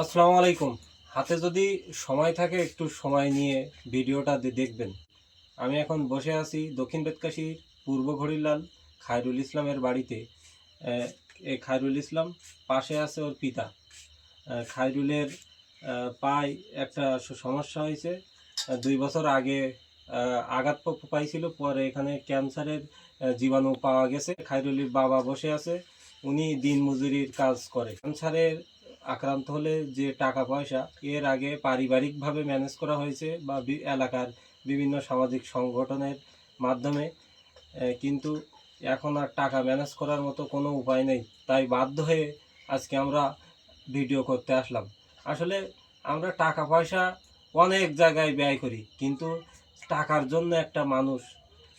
আসসালামু আলাইকুম। হাতে যদি সময় থাকে, একটু সময় নিয়ে ভিডিওটা দেখবেন। আমি এখন বসে আছি দক্ষিণ বেতকাশির পূর্ব ঘড়িলাল খায়রুল ইসলামের বাড়িতে। এই খায়রুল ইসলাম পাশে আছে ওর পিতা। খায়রুলের পায়ে একটা সমস্যা হয়েছে। দুই বছর আগে আঘাত পাইছিল, পরে এখানে ক্যান্সারের জীবাণু পাওয়া গেছে। খায়রুলের বাবা বসে আছে। উনি দিন মজুরির কাজ করে। ক্যান্সারের আক্রান্ত হলে যে টাকা পয়সা, এর আগে পারিবারিকভাবে ম্যানেজ করা হয়েছে বা এলাকার বিভিন্ন সামাজিক সংগঠনের মাধ্যমে কিন্তু এখন আর টাকা ম্যানেজ করার মতো কোনো উপায় নেই। তাই বাধ্য হয়ে আজকে আমরা ভিডিও করতে আসলাম। আসলে আমরা টাকা পয়সা অনেক জায়গায় ব্যয় করি, কিন্তু টাকার জন্য একটা মানুষ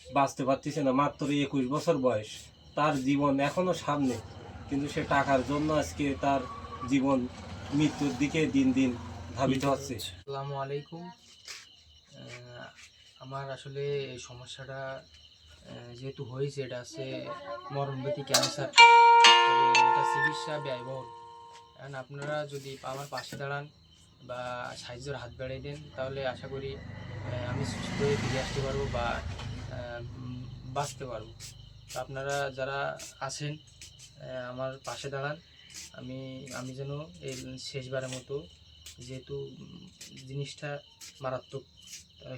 বাঁচতে পারতেছে না। মাত্র একুশ বছর বয়স, তার জীবন এখনও সামনে, কিন্তু সে টাকার জন্য আজকে তার জীবন মৃত্যুর দিকে দিন দিন ধাবিত হচ্ছে। আসসালামু আলাইকুম। আমার আসলে এই সমস্যাটা যেহেতু হয়েছে, এটা আছে মরণব্যাধি ক্যান্সার। এটা চিকিৎসা ব্যয়বহুল। কারণ আপনারা যদি আমার পাশে দাঁড়ান বা সাহায্যের হাত বাড়িয়ে দেন, তাহলে আশা করি আমি সুস্থ হয়ে ফিরে আসতে পারব বা বাঁচতে পারব। আপনারা যারা আছেন আমার পাশে দাঁড়ান। আমি আমি যেন এই শেষবারের মতো যেহেতু জিনিসটা মারাত্মক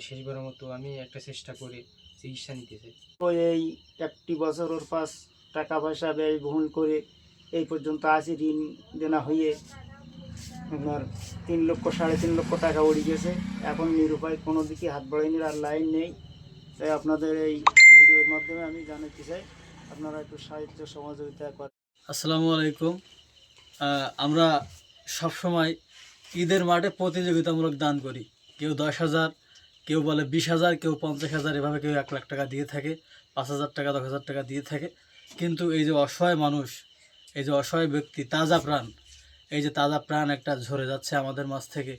শেষবারের মতো আমি একটা চেষ্টা করে চিকিৎসা নিতে চাই। ওই এই একটি বছর ওর পাশ টাকা পয়সা ব্যয় বহন করে এই পর্যন্ত আশি ঋণ দেনা হয়ে আপনার তিন লক্ষ সাড়ে তিন লক্ষ টাকা উড়ে গেছে। এখন নিরুপায় কোনো দিকে হাত বাড়াইনি আর লাইন নেই। তাই আপনাদের এই ভিডিওর মাধ্যমে আমি জানাতে চাই আপনারা একটু সাহায্য সহযোগিতা করেন। আসসালামু আলাইকুম। আমরা সবসময় ঈদের মাঠে প্রতিযোগিতামূলক দান করি। কেউ দশ হাজার, কেউ বলে বিশ হাজার, কেউ পঞ্চাশ হাজার, এভাবে কেউ এক লাখ টাকা দিয়ে থাকে, পাঁচ হাজার টাকা, দশ হাজার টাকা দিয়ে থাকে। কিন্তু এই যে অসহায় মানুষ, এই যে অসহায় ব্যক্তি, তাজা প্রাণ, এই যে তাজা প্রাণ একটা ঝরে যাচ্ছে আমাদের মাছ থেকে,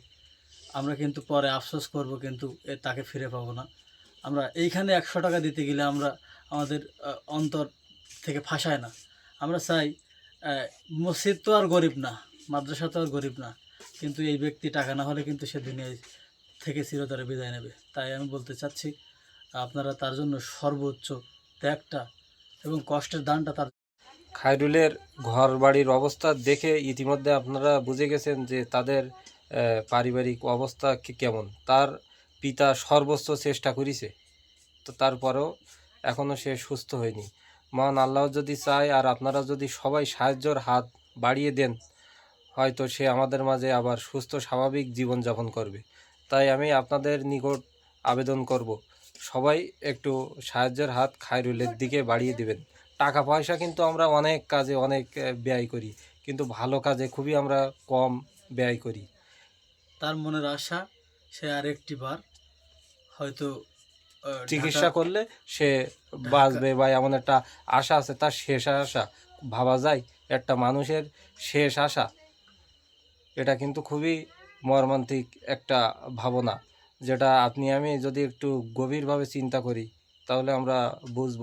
আমরা কিন্তু পরে আফসোস করব, কিন্তু এ তাকে ফিরে পাবো না। আমরা এইখানে একশো টাকা দিতে গেলে আমরা আমাদের অন্তর থেকে ফাঁসায় না। আমরা চাই মসজিদ তো আর গরিব না, মাদ্রাসা তো আর গরিব না, কিন্তু এই ব্যক্তি টাকা না হলে কিন্তু সে দুনিয়ায় থেকে চিরতরে বিদায় নেবে। তাই আমি বলতে চাচ্ছি, আপনারা তার জন্য সর্বোচ্চ ত্যাগটা এবং কষ্টের দানটা তার খায়রুলের ঘর বাড়ির অবস্থা দেখে ইতিমধ্যে আপনারা বুঝে গেছেন যে তাদের পারিবারিক অবস্থা কেমন। তার পিতা সর্বোচ্চ চেষ্টা করেছে, তো তারপরেও এখনও সে সুস্থ হয়নি। মহান আল্লাহ যদি চায় আর আপনারা যদি সবাই সাহায্যর হাত বাড়িয়ে দেন, হয়তো সে আমাদের মাঝে আবার সুস্থ, স্বাভাবিক জীবনযাপন করবে। তাই আমি আপনাদের নিকট আবেদন করব, সবাই একটু সাহায্যের হাত খায়রুলের দিকে বাড়িয়ে দিবেন। টাকা পয়সা কিন্তু আমরা অনেক কাজে অনেক ব্যয় করি, কিন্তু ভালো কাজে খুবই আমরা কম ব্যয় করি। তার মনের আশা সে আরেকটি বার হয়তো চিকিৎসা করলে সে বাঁচবে বা এমন একটা আশা আছে তার শেষ আশা। ভাবা যায় একটা মানুষের শেষ আশা। এটা কিন্তু খুবই মর্মান্তিক একটা ভাবনা যেটা আপনি আমি যদি একটু গভীরভাবে চিন্তা করি তাহলে আমরা বুঝব।